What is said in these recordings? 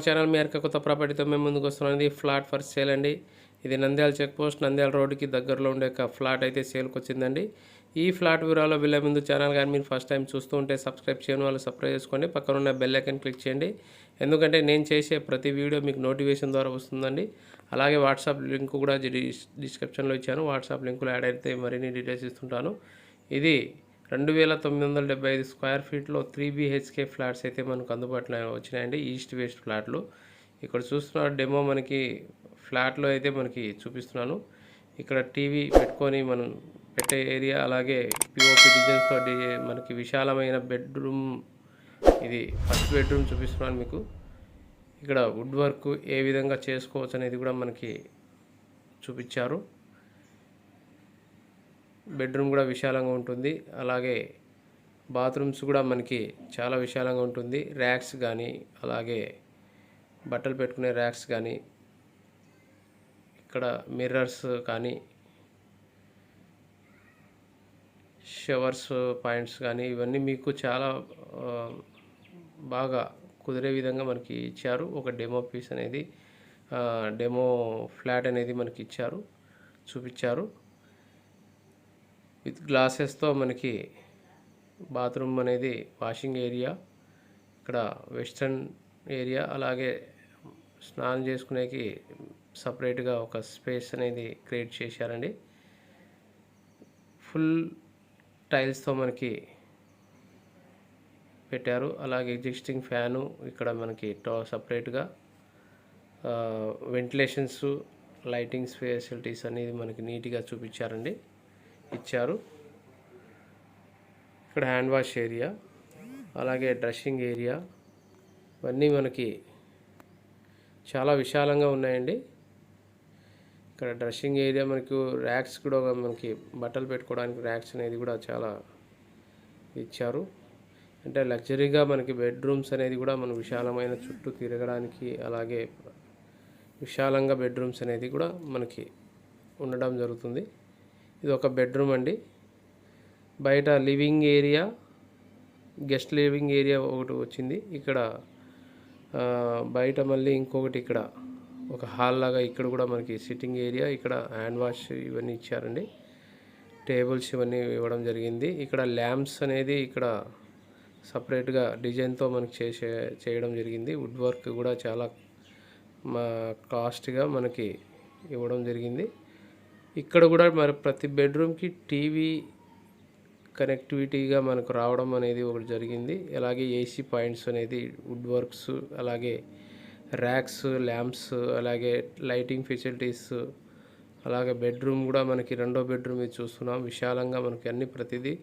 Our channel మీ అరక కొత్త ప్రాపర్టీతో మేము ముందుకు వస్తున్నాం. ఇది ఫ్లాట్ ఫర్ సేల్ అండి. ఇది నంద్యాల చెక్ పోస్ట్. నంద్యాల రోడ్డుకి దగ్గరలో ఉండే ఒక ఫ్లాట్ అయితే సేల్కి వచ్చిందండి. ఈ ఫ్లాట్ వివరాలు వెళ్ళే ముందు ఛానల్ కానీ మీరు ఫస్ట్ టైం చూస్తూ ఉంటే సబ్స్క్రైబ్ చేయని వాళ్ళు సబ్స్క్రైబ్ చేసుకోండి. పక్కన ఉన్న బెల్ ఐకన్ క్లిక్ చేయండి. ఎందుకంటే నేను చేసే ప్రతి వీడియో మీకు నోటిఫికేషన్ ద్వారా వస్తుందండి. అలాగే వాట్సాప్ లింక్ కూడా డిస్క్రిప్షన్లో ఇచ్చాను. వాట్సాప్ లింకులో యాడ్ అయితే మరిన్ని డీటెయిల్స్ ఇస్తుంటాను. ఇది రెండు వేల తొమ్మిది వందల డెబ్బై ఐదు స్క్వేర్ ఫీట్లో త్రీ బీహెచ్కే ఫ్లాట్స్ అయితే మనకు అందుబాటులో వచ్చినాయండి. ఈస్ట్ వెస్ట్ ఫ్లాట్లు. ఇక్కడ చూస్తున్న డెమో మనకి ఫ్లాట్లో అయితే మనకి చూపిస్తున్నాను. ఇక్కడ టీవీ పెట్టుకొని మనం పెట్టే ఏరియా అలాగే పిఓపి డిజైన్స్తో మనకి విశాలమైన బెడ్రూమ్ ఇది ఫస్ట్ బెడ్రూమ్ చూపిస్తున్నాను మీకు. ఇక్కడ వుడ్ వర్క్ ఏ విధంగా చేసుకోవచ్చు అనేది కూడా మనకి చూపించారు. బెడ్రూమ్ కూడా విశాలంగా ఉంటుంది. అలాగే బాత్రూమ్స్ కూడా మనకి చాలా విశాలంగా ఉంటుంది. ర్యాక్స్ కానీ అలాగే బట్టలు పెట్టుకునే ర్యాక్స్ కానీ ఇక్కడ మిర్రర్స్ కానీ షవర్స్ పాయింట్స్ కానీ ఇవన్నీ మీకు చాలా బాగా కుదిరే విధంగా మనకి ఇచ్చారు. ఒక డెమో పీస్ అనేది డెమో ఫ్లాట్ అనేది మనకి ఇచ్చారు చూపించారు. విత్ గ్లాసెస్తో మనకి బాత్రూమ్ అనేది వాషింగ్ ఏరియా ఇక్కడ వెస్ట్రన్ ఏరియా అలాగే స్నానం చేసుకునేకి సపరేట్గా ఒక స్పేస్ అనేది క్రియేట్ చేశారండి. ఫుల్ టైల్స్తో మనకి పెట్టారు. అలాగే ఎగ్జిస్టింగ్ ఫ్యాను ఇక్కడ మనకి టో సపరేట్గా వెంటిలేషన్స్ లైటింగ్స్ ఫెసిలిటీస్ అనేది మనకి నీట్గా చూపించారండి. ఇచ్చారు. ఇక్కడ హ్యాండ్ వాష్ ఏరియా అలాగే డ్రెస్సింగ్ ఏరియా ఇవన్నీ మనకి చాలా విశాలంగా ఉన్నాయండి. ఇక్కడ డ్రెస్సింగ్ ఏరియా మనకు ర్యాక్స్ కూడా మనకి బట్టలు పెట్టుకోవడానికి ర్యాక్స్ అనేది కూడా చాలా ఇచ్చారు. అంటే లగ్జరీగా మనకి బెడ్రూమ్స్ అనేది కూడా మనం విశాలమైన చుట్టూ తిరగడానికి అలాగే విశాలంగా బెడ్రూమ్స్ అనేది కూడా మనకి ఉండడం జరుగుతుంది. ఇది ఒక బెడ్రూమ్ అండి. బయట living area guest living area ఒకటి వచ్చింది. ఇక్కడ బయట మళ్ళీ ఇంకొకటి ఇక్కడ ఒక హాల్ లాగా ఇక్కడ కూడా మనకి సిట్టింగ్ ఏరియా ఇక్కడ హ్యాండ్ వాష్ ఇవన్నీ ఇచ్చారండి. టేబుల్స్ ఇవన్నీ ఇవ్వడం జరిగింది. ఇక్కడ ల్యాంప్స్ అనేది ఇక్కడ సపరేట్గా డిజైన్తో మనకి చేసే చేయడం జరిగింది. వుడ్ వర్క్ కూడా చాలా మా కాస్ట్గా మనకి ఇవ్వడం జరిగింది. ఇక్కడ కూడా మరి ప్రతి బెడ్రూమ్కి టీవీ కనెక్టివిటీగా మనకు రావడం అనేది ఒకటి జరిగింది. అలాగే ఏసీ పాయింట్స్ అనేది వుడ్ వర్క్స్ అలాగే ర్యాక్స్ ల్యాంప్స్ అలాగే లైటింగ్ ఫెసిలిటీస్ అలాగే బెడ్రూమ్ కూడా మనకి రెండో బెడ్రూమ్ ఇది చూస్తున్నాం. విశాలంగా మనకి అన్ని ప్రతిదీ.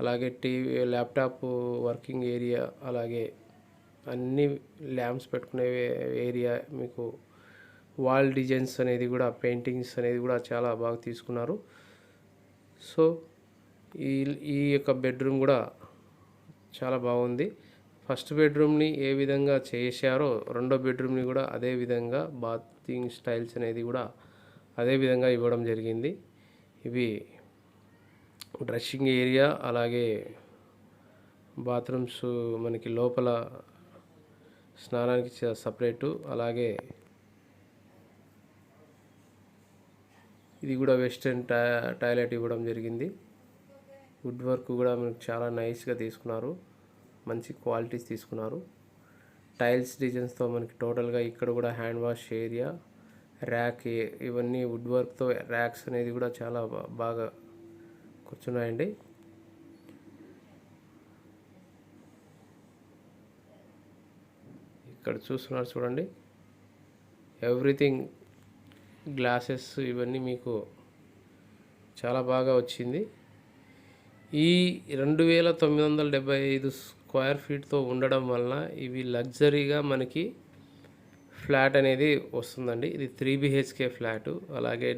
అలాగే టీవీ ల్యాప్టాప్ వర్కింగ్ ఏరియా అలాగే అన్ని ల్యాంప్స్ పెట్టుకునే ఏరియా మీకు వాల్ డిజైన్స్ అనేది కూడా పెయింటింగ్స్ అనేది కూడా చాలా బాగా తీసుకున్నారు. సో ఈ ఈ యొక్క బెడ్రూమ్ కూడా చాలా బాగుంది. ఫస్ట్ బెడ్రూమ్ని ఏ విధంగా చేశారో రెండో బెడ్రూమ్ని కూడా అదే విధంగా బాతింగ్ స్టైల్స్ అనేది కూడా అదే విధంగా ఇవ్వడం జరిగింది. ఇవి డ్రెస్సింగ్ ఏరియా అలాగే బాత్రూమ్స్ మనకి లోపల స్నానానికి సపరేటు అలాగే ఇది కూడా వెస్ట్రన్ టాయిలెట్ ఇవ్వడం జరిగింది. వుడ్ వర్క్ కూడా మనకు చాలా నైస్గా తీసుకున్నారు. మంచి క్వాలిటీస్ తీసుకున్నారు. టైల్స్ డిజైన్స్తో మనకి టోటల్గా ఇక్కడ కూడా హ్యాండ్ వాష్ ఏరియా ర్యాక్ ఇవన్నీ వుడ్ వర్క్తో ర్యాక్స్ అనేది కూడా చాలా బాగా కూర్చున్నాయండి. ఇక్కడ చూస్తున్నారు చూడండి. ఎవ్రీథింగ్ గ్లాసెస్ ఇవన్నీ మీకు చాలా బాగా వచ్చింది. ఈ రెండు వేల తొమ్మిది వందల డెబ్బై ఐదు స్క్వేర్ ఫీట్తో ఉండడం వలన ఇవి లగ్జరీగా మనకి ఫ్లాట్ అనేది వస్తుందండి. ఇది త్రీ బిహెచ్కే ఫ్లాటు. అలాగే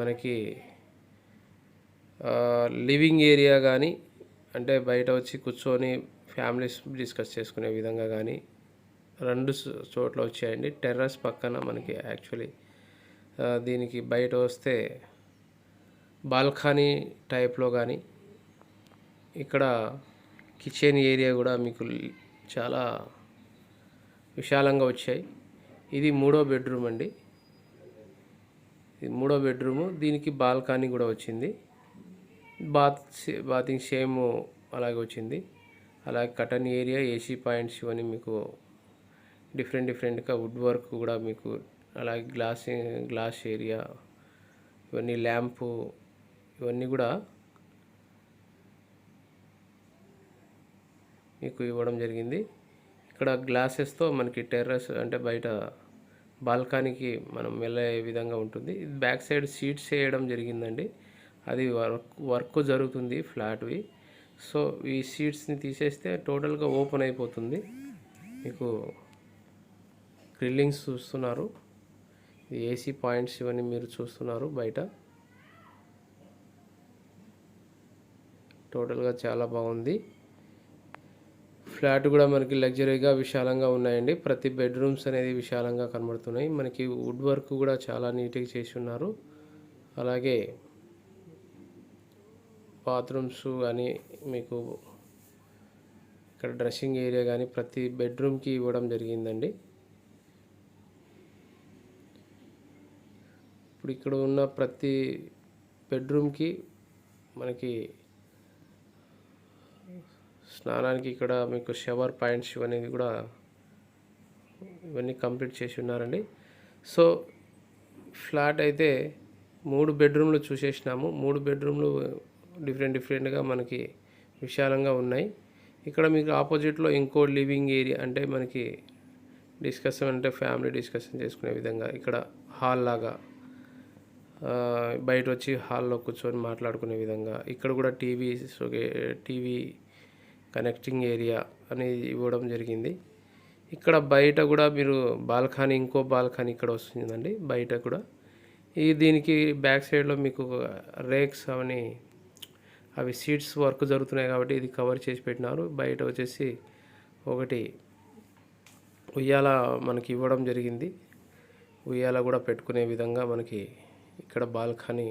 మనకి లివింగ్ ఏరియా కానీ అంటే బయట వచ్చి కూర్చొని ఫ్యామిలీస్ డిస్కస్ చేసుకునే విధంగా కానీ రెండు చోట్ల వచ్చాయండి. టెర్రస్ పక్కన మనకి యాక్చువల్లీ దీనికి బయట వస్తే బాల్కనీ టైప్లో కానీ ఇక్కడ కిచెన్ ఏరియా కూడా మీకు చాలా విశాలంగా వచ్చాయి. ఇది మూడో బెడ్రూమ్ అండి. ఇది మూడో బెడ్రూము. దీనికి బాల్కనీ కూడా వచ్చింది. బాత్ బాతింగ్ సేమ్ అలాగే వచ్చింది. అలాగే కటన్ ఏరియా ఏసీ పాయింట్స్ ఇవన్నీ మీకు డిఫరెంట్ డిఫరెంట్గా వుడ్ వర్క్ కూడా మీకు అలాగే గ్లాస్ గ్లాస్ ఏరియా ఇవన్నీ ల్యాంపు ఇవన్నీ కూడా మీకు ఇవ్వడం జరిగింది. ఇక్కడ గ్లాసెస్తో మనకి టెర్రస్ అంటే బయట బాల్కానీకి మనం వెళ్ళే విధంగా ఉంటుంది. ఇది బ్యాక్ సైడ్ సీట్స్ వేయడం జరిగిందండి. అది వర్క్ వర్క్ జరుగుతుంది ఫ్లాట్వి. సో ఈ సీట్స్ని తీసేస్తే టోటల్గా ఓపెన్ అయిపోతుంది. మీకు గ్రిల్లింగ్స్ చూస్తున్నారు. ఏసీ పాయింట్స్ ఇవన్నీ మీరు చూస్తున్నారు బయట. టోటల్గా చాలా బాగుంది. ఫ్లాట్ కూడా మనకి లగ్జరీగా విశాలంగా ఉన్నాయండి. ప్రతి బెడ్రూమ్స్ అనేది విశాలంగా కనబడుతున్నాయి. మనకి వుడ్ వర్క్ కూడా చాలా నీట్గా చేసి ఉన్నారు. అలాగే బాత్రూమ్స్ కానీ మీకు ఇక్కడ డ్రెస్సింగ్ ఏరియా కానీ ప్రతి బెడ్రూమ్కి ఇవ్వడం జరిగిందండి. ఇప్పుడు ఇక్కడ ఉన్న ప్రతి బెడ్రూమ్కి మనకి స్నానానికి ఇక్కడ మీకు షవర్ పాయింట్స్ అనేది కూడా ఇవన్నీ కంప్లీట్ చేసి ఉన్నారండి. సో ఫ్లాట్ అయితే మూడు బెడ్రూమ్లు చూసేసినాము. మూడు బెడ్రూమ్లు డిఫరెంట్ డిఫరెంట్గా మనకి విశాలంగా ఉన్నాయి. ఇక్కడ మీకు ఆపోజిట్లో ఇంకో లివింగ్ ఏరియా అంటే మనకి డిస్కషన్ అంటే ఫ్యామిలీ డిస్కషన్ చేసుకునే విధంగా ఇక్కడ హాల్ లాగా బయట వచ్చి హాల్లో కూర్చొని మాట్లాడుకునే విధంగా. ఇక్కడ కూడా టీవీ టీవీ కనెక్టింగ్ ఏరియా అనేది ఇవ్వడం జరిగింది. ఇక్కడ బయట కూడా మీరు బాల్కనీ ఇంకో బాల్కనీ ఇక్కడ వస్తుందండి బయట కూడా. ఈ దీనికి బ్యాక్ సైడ్లో మీకు రేక్స్ అవన్నీ అవి సీట్స్ వర్క్ జరుగుతున్నాయి కాబట్టి ఇది కవర్ చేసి పెట్టినారు. బయట వచ్చేసి ఒకటి ఉయ్యాల మనకి ఇవ్వడం జరిగింది. ఉయ్యాల కూడా పెట్టుకునే విధంగా మనకి ఇక్కడ బాల్కనీ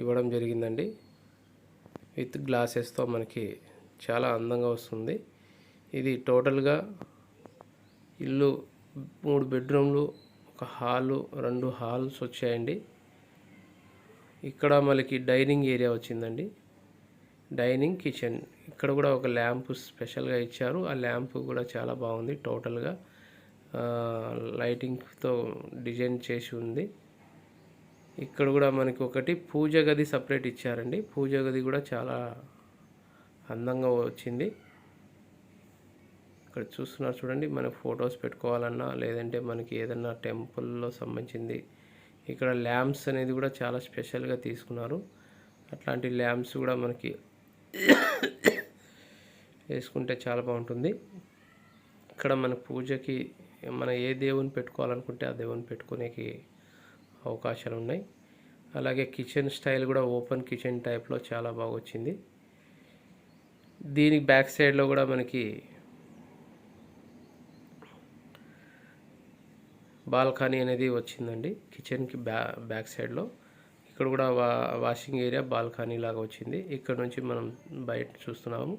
ఇవ్వడం జరిగిందండి. విత్ గ్లాసెస్తో మనకి చాలా అందంగా వస్తుంది. ఇది టోటల్గా ఇల్లు మూడు బెడ్రూమ్లు ఒక హాలు రెండు హాల్స్ వచ్చాయండి. ఇక్కడ మనకి డైనింగ్ ఏరియా వచ్చిందండి. Dining kitchen. ఇక్కడ కూడా ఒక ల్యాంప్ స్పెషల్గా ఇచ్చారు. ఆ ల్యాంప్ కూడా చాలా బాగుంది టోటల్గా. లైటింగ్తో డిజైన్ చేసి ఉంది. ఇక్కడ కూడా మనకి ఒకటి పూజ గది సపరేట్ ఇచ్చారండి. పూజ గది కూడా చాలా అందంగా వచ్చింది. ఇక్కడ చూస్తున్నారు చూడండి మనకు ఫొటోస్ పెట్టుకోవాలన్నా లేదంటే మనకి ఏదన్నా టెంపుల్లో సంబంధించింది ఇక్కడ ల్యాంప్స్ అనేది కూడా చాలా స్పెషల్గా తీసుకున్నారు. అట్లాంటి ల్యాంప్స్ కూడా మనకి వేసుకుంటే చాలా బాగుంటుంది. ఇక్కడ మన పూజకి మన ఏ దేవుని పెట్టుకోవాలనుకుంటే ఆ దేవుని పెట్టుకునేకి అవకాశాలు ఉన్నాయి అలాగే కిచెన్ స్టైల్ కూడా ఓపెన్ కిచెన్ టైప్లో చాలా బాగా వచ్చింది దీనికి బ్యాక్ సైడ్లో కూడా మనకి బాల్కనీ అనేది వచ్చిందండి. కిచెన్కి బ్యా బ్యాక్ సైడ్లో. ఇక్కడ కూడా వా వాషింగ్ ఏరియా బాల్కనీ లాగా వచ్చింది. ఇక్కడ నుంచి మనం బయట చూస్తున్నాము.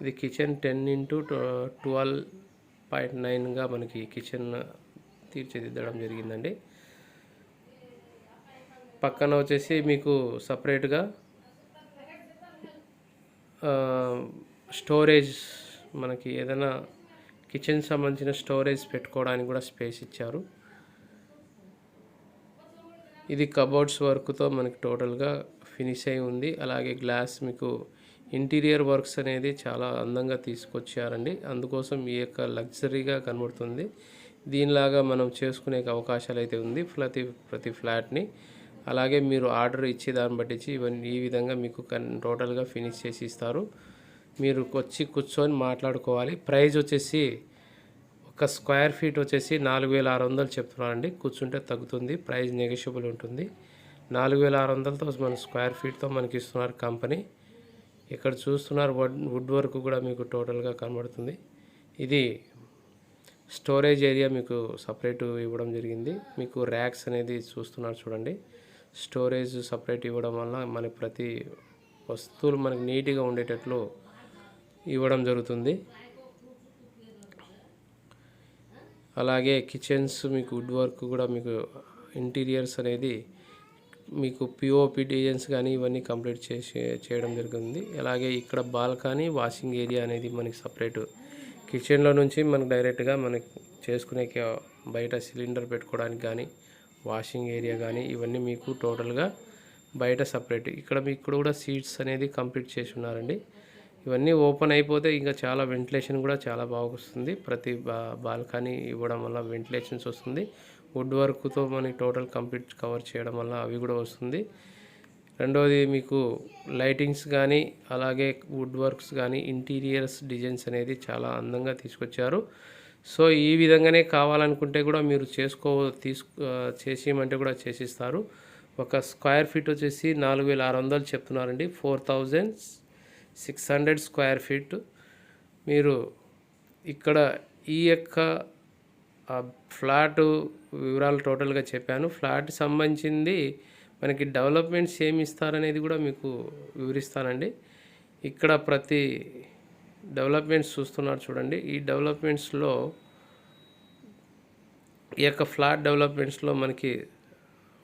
ఇది kitchen ten into twelve point నైన్గా మనకి కిచెన్ తీర్చిదిద్దడం జరిగిందండి. పక్కన వచ్చేసి మీకు సపరేట్గా స్టోరేజ్ మనకి ఏదైనా కిచెన్ సంబంధించిన స్టోరేజ్ పెట్టుకోవడానికి కూడా స్పేస్ ఇచ్చారు. ఇది కబోర్డ్స్ వర్క్తో మనకి టోటల్గా ఫినిష్ అయి ఉంది. అలాగే గ్లాస్ మీకు ఇంటీరియర్ వర్క్స్ అనేది చాలా అందంగా తీసుకొచ్చారండి. అందుకోసం ఈ యొక్క లగ్జరీగా కనబడుతుంది. దీనిలాగా మనం చేసుకునే అవకాశాలు అయితే ఉంది. ప్రతి ప్రతి ఫ్లాట్ని అలాగే మీరు ఆర్డర్ ఇచ్చే దాన్ని బట్టించి ఇవన్నీ ఈ విధంగా మీకు కన్ టోటల్గా ఫినిష్ చేసి ఇస్తారు. మీరు వచ్చి కూర్చొని మాట్లాడుకోవాలి. ప్రైజ్ వచ్చేసి ఒక స్క్వేర్ ఫీట్ వచ్చేసి నాలుగు వేల ఆరు వందలు చెప్తున్నానండి. కూర్చుంటే తగ్గుతుంది. ప్రైజ్ నెగోషియబుల్ ఉంటుంది. నాలుగు వేల ఆరు వందలతో మన స్క్వేర్ ఫీట్తో మనకి ఇస్తున్నారు కంపెనీ. ఇక్కడ చూస్తున్నారు వుడ్ వుడ్ వర్క్ కూడా మీకు టోటల్గా కనబడుతుంది. ఇది స్టోరేజ్ ఏరియా మీకు సపరేట్ ఇవ్వడం జరిగింది. మీకు ర్యాక్స్ అనేది చూస్తున్నారు చూడండి. స్టోరేజ్ సపరేట్ ఇవ్వడం వల్ల మనకి ప్రతి వస్తువులు మనకి నీట్గా ఉండేటట్లు ఇవ్వడం జరుగుతుంది. అలాగే కిచెన్స్ మీకు వుడ్ వర్క్ కూడా మీకు ఇంటీరియర్స్ అనేది మీకు పిఓపి డిజైన్స్ కానీ ఇవన్నీ కంప్లీట్ చేసి చేయడం జరుగుతుంది. అలాగే ఇక్కడ బాల్కనీ వాషింగ్ ఏరియా అనేది మనకి సపరేట్. కిచెన్లో నుంచి మనకు డైరెక్ట్గా మనకి చేసుకునే బయట సిలిండర్ పెట్టుకోవడానికి కానీ వాషింగ్ ఏరియా కానీ ఇవన్నీ మీకు టోటల్గా బయట సపరేట్ ఇక్కడ మీకు కూడా సీట్స్ అనేది కంప్లీట్ చేసి ఉన్నారండి. ఇవన్నీ ఓపెన్ అయిపోతే ఇంకా చాలా వెంటిలేషన్ కూడా చాలా బాగా వస్తుంది. ప్రతి బా బాల్కనీ ఇవ్వడం వల్ల వెంటిలేషన్స్ వస్తుంది. వుడ్ వర్క్తో మనకి టోటల్ కంప్లీట్ కవర్ చేయడం వల్ల అవి కూడా వస్తుంది. రెండవది మీకు లైటింగ్స్ కానీ అలాగే వుడ్ వర్క్స్ కానీ ఇంటీరియర్స్ డిజైన్స్ అనేది చాలా అందంగా తీసుకొచ్చారు. సో ఈ విధంగానే కావాలనుకుంటే కూడా మీరు చేసుకో తీసుకు చేసేయమంటే కూడా చేసిస్తారు. ఒక స్క్వేర్ ఫీట్ వచ్చేసి నాలుగు వేల ఆరు వందలు చెప్తున్నారండి. Four thousand six hundred square feet. మీరు ఇక్కడ ఈ యొక్క ఫ్లాట్ వివరాలు టోటల్గా చెప్పాను. ఫ్లాట్ సంబంధించింది మనకి డెవలప్మెంట్స్ ఏమి ఇస్తారనేది కూడా మీకు వివరిస్తానండి. ఇక్కడ ప్రతి డెవలప్మెంట్స్ చూస్తున్నారు చూడండి. ఈ డెవలప్మెంట్స్లో ఈ యొక్క ఫ్లాట్ డెవలప్మెంట్స్లో మనకి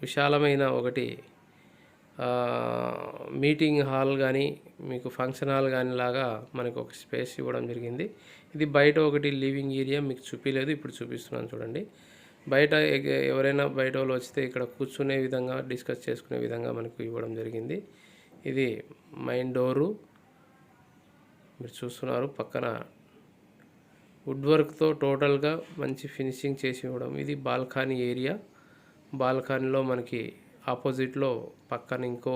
విశాలమైన ఒకటి మీటింగ్ హాల్ కానీ మీకు ఫంక్షన్ హాల్ కానీ లాగా మనకు ఒక స్పేస్ ఇవ్వడం జరిగింది. ఇది బయట ఒకటి లివింగ్ ఏరియా మీకు చూపించలేదు ఇప్పుడు చూపిస్తున్నాను చూడండి. బయట ఎవరైనా బయట వాళ్ళు వస్తే ఇక్కడ కూర్చునే విధంగా డిస్కస్ చేసుకునే విధంగా మనకు ఇవ్వడం జరిగింది. ఇది మైన్ డోరు. మీరు చూస్తున్నారు. పక్కన వుడ్ వర్క్తో టోటల్గా మంచి ఫినిషింగ్ చేసి ఇవ్వడం. ఇది బాల్కనీ ఏరియా. బాల్కనీలో మనకి ఆపోజిట్లో పక్కన ఇంకో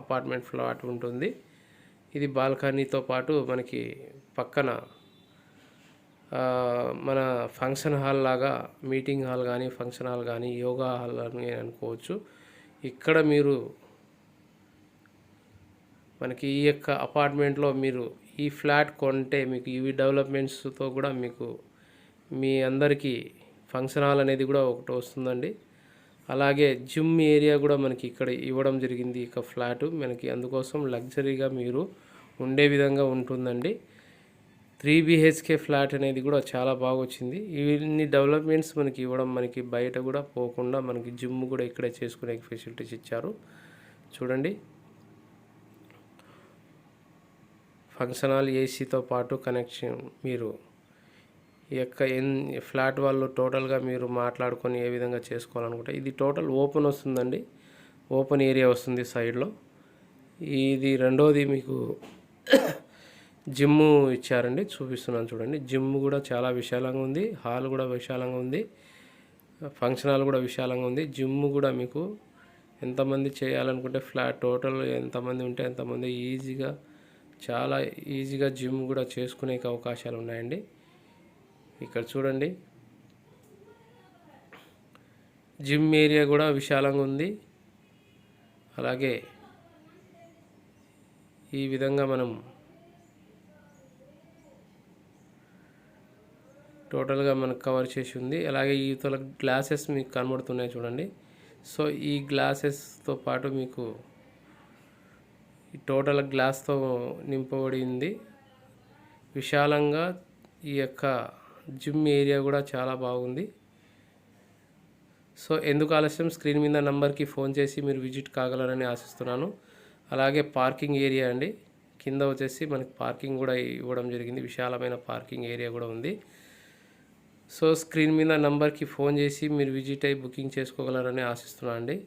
అపార్ట్మెంట్ ఫ్లాట్ ఉంటుంది. ఇది బాల్కనీతో పాటు మనకి పక్కన మన ఫంక్షన్ హాల్ లాగా మీటింగ్ హాల్ కానీ ఫంక్షన్ హాల్ కానీ యోగా హాల్ అని అనుకోవచ్చు. ఇక్కడ మీరు మనకి ఈ యొక్క అపార్ట్మెంట్లో మీరు ఈ ఫ్లాట్ కొంటే మీకు ఇవి డెవలప్మెంట్స్తో కూడా మీకు మీ అందరికీ ఫంక్షన్ హాల్ అనేది కూడా ఒకటి వస్తుందండి. అలాగే జిమ్ ఏరియా కూడా మనకి ఇక్కడ ఇవ్వడం జరిగింది ఇక ఫ్లాట్. మనకి అందుకోసం లగ్జరీగా మీరు ఉండే విధంగా ఉంటుందండి. త్రీ బిహెచ్కే ఫ్లాట్ అనేది కూడా చాలా బాగా వచ్చింది. ఇవన్నీ డెవలప్మెంట్స్ మనకి ఇవ్వడం మనకి బయట కూడా పోకుండా మనకి జిమ్ కూడా ఇక్కడే చేసుకునే ఫెసిలిటీస్ ఇచ్చారు. చూడండి. ఫంక్షన్ హాల్ ఏసీతో పాటు కనెక్షన్ మీరు ఈ యొక్క ఎన్ ఫ్లాట్ వాళ్ళు టోటల్గా మీరు మాట్లాడుకొని ఏ విధంగా చేసుకోవాలనుకుంటే ఇది టోటల్ ఓపెన్ వస్తుందండి. ఓపెన్ ఏరియా వస్తుంది సైడ్లో. ఇది రెండోది మీకు జిమ్ ఇచ్చారండి చూపిస్తున్నాను చూడండి. జిమ్ కూడా చాలా విశాలంగా ఉంది హాల్ కూడా విశాలంగా ఉంది ఫంక్షన్ హాల్ కూడా విశాలంగా ఉంది. జిమ్ కూడా మీకు ఎంతమంది చేయాలనుకుంటే ఫ్లాట్ టోటల్ ఎంతమంది ఉంటే ఎంతమంది ఈజీగా చాలా ఈజీగా జిమ్ కూడా చేసుకునే అవకాశాలు ఉన్నాయండి. ఇక్కడ చూడండి. జిమ్ ఏరియా కూడా విశాలంగా ఉంది. అలాగే ఈ విధంగా మనం టోటల్గా మనకు కవర్ చేసి ఉంది. అలాగే ఈతల ఇవతల గ్లాసెస్ మీకు కనబడుతున్నాయి చూడండి. సో ఈ గ్లాసెస్తో పాటు మీకు ఈ టోటల్ గ్లాస్తో నింపబడింది. విశాలంగా ఈ యొక్క జిమ్ ఏరియా కూడా చాలా బాగుంది. సో ఎందుకు ఆలస్యం? స్క్రీన్ మీద నంబర్కి ఫోన్ చేసి మీరు విజిట్ కాగలరని ఆశిస్తున్నాను. అలాగే పార్కింగ్ ఏరియా అండి. కింద వచ్చేసి మనకి పార్కింగ్ కూడా ఇవ్వడం జరిగింది. విశాలమైన పార్కింగ్ ఏరియా కూడా ఉంది. సో స్క్రీన్ మీద నంబర్కి ఫోన్ చేసి మీరు విజిట్ అయ్యి బుకింగ్ చేసుకోగలరని ఆశిస్తున్నాను అండి.